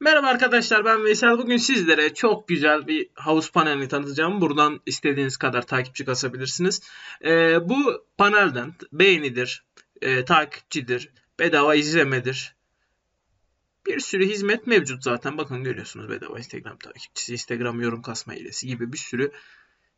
Merhaba arkadaşlar ben Veysel. Bugün sizlere çok güzel bir havuz panelini tanıtacağım. Buradan istediğiniz kadar takipçi kasabilirsiniz. Ee, bu panelden beğenidir, e, takipçidir, bedava izlemedir. Bir sürü hizmet mevcut zaten. Bakın görüyorsunuz bedava Instagram takipçisi, Instagram yorum kasma hilesi gibi bir sürü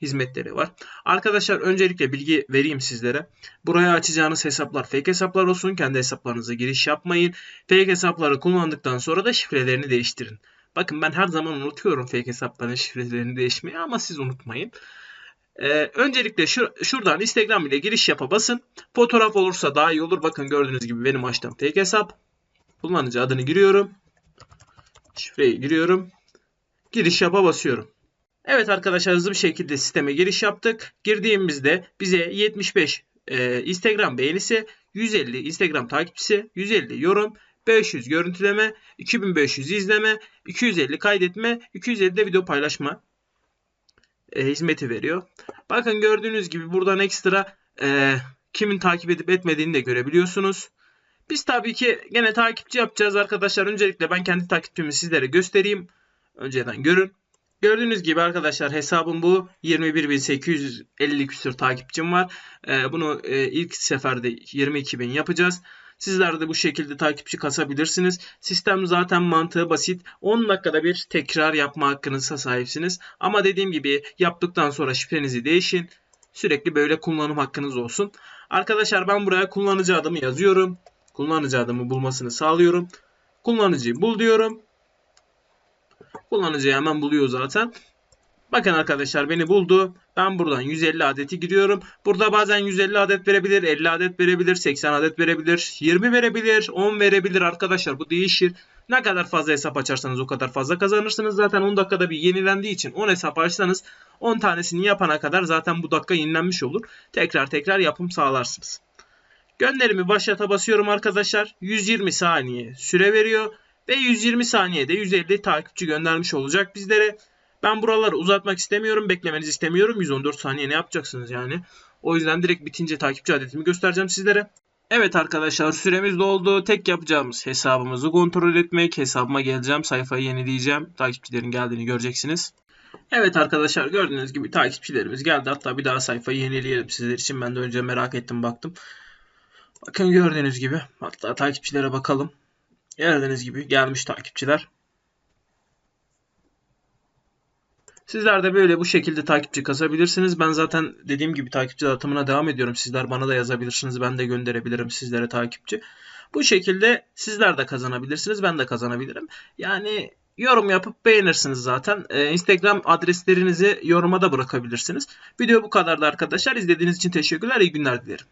hizmetleri var. Arkadaşlar öncelikle bilgi vereyim sizlere. Buraya açacağınız hesaplar fake hesaplar olsun. Kendi hesaplarınıza giriş yapmayın. Fake hesapları kullandıktan sonra da şifrelerini değiştirin. Bakın ben her zaman unutuyorum fake hesapların şifrelerini değişmeyi ama siz unutmayın. Ee, öncelikle şu, şuradan Instagram ile giriş yapa basın. Fotoğraf olursa daha iyi olur. Bakın gördüğünüz gibi benim açtığım fake hesap. Kullanıcı adını giriyorum. Şifreyi giriyorum. Giriş yapa basıyorum. Evet arkadaşlar hızlı bir şekilde sisteme giriş yaptık. Girdiğimizde bize 75 e, Instagram beğenisi, 150 Instagram takipçisi, 150 yorum, 500 görüntüleme, 2500 izleme, 250 kaydetme, 250 de video paylaşma e, hizmeti veriyor. Bakın gördüğünüz gibi buradan ekstra e, kimin takip edip etmediğini de görebiliyorsunuz. Biz tabii ki gene takipçi yapacağız arkadaşlar. Öncelikle ben kendi takipçimi sizlere göstereyim. Önceden görün. Gördüğünüz gibi arkadaşlar hesabım bu. 21.850 küsur takipçim var. Ee, bunu e, ilk seferde 22.000 yapacağız. Sizler de bu şekilde takipçi kasabilirsiniz. Sistem zaten mantığı basit. 10 dakikada bir tekrar yapma hakkınıza sahipsiniz. Ama dediğim gibi yaptıktan sonra şifrenizi değişin. Sürekli böyle kullanım hakkınız olsun. Arkadaşlar ben buraya kullanıcı adımı yazıyorum. Kullanıcı adımı bulmasını sağlıyorum. Kullanıcıyı bul diyorum. Kullanıcıyı hemen buluyor zaten. Bakın arkadaşlar beni buldu. Ben buradan 150 adeti giriyorum. Burada bazen 150 adet verebilir, 50 adet verebilir, 80 adet verebilir, 20 verebilir, 10 verebilir arkadaşlar. Bu değişir. Ne kadar fazla hesap açarsanız o kadar fazla kazanırsınız. Zaten 10 dakikada bir yenilendiği için 10 hesap açsanız 10 tanesini yapana kadar zaten bu dakika yenilenmiş olur. Tekrar tekrar yapım sağlarsınız. Gönderimi başlata basıyorum arkadaşlar. 120 saniye süre veriyor. Ve 120 saniyede 150 takipçi göndermiş olacak bizlere. Ben buraları uzatmak istemiyorum. Beklemenizi istemiyorum. 114 saniye ne yapacaksınız yani? O yüzden direkt bitince takipçi adetimi göstereceğim sizlere. Evet arkadaşlar süremiz doldu. Tek yapacağımız hesabımızı kontrol etmek. Hesabıma geleceğim. Sayfayı yenileyeceğim. Takipçilerin geldiğini göreceksiniz. Evet arkadaşlar gördüğünüz gibi takipçilerimiz geldi. Hatta bir daha sayfayı yenileyelim sizler için. Ben de önce merak ettim baktım. Bakın gördüğünüz gibi. Hatta takipçilere bakalım. Gördüğünüz gibi gelmiş takipçiler. Sizler de böyle bu şekilde takipçi kasabilirsiniz. Ben zaten dediğim gibi takipçi dağıtımına devam ediyorum. Sizler bana da yazabilirsiniz. Ben de gönderebilirim sizlere takipçi. Bu şekilde sizler de kazanabilirsiniz. Ben de kazanabilirim. Yani yorum yapıp beğenirsiniz zaten. Ee, Instagram adreslerinizi yoruma da bırakabilirsiniz. Video bu kadardı arkadaşlar. İzlediğiniz için teşekkürler. İyi günler dilerim.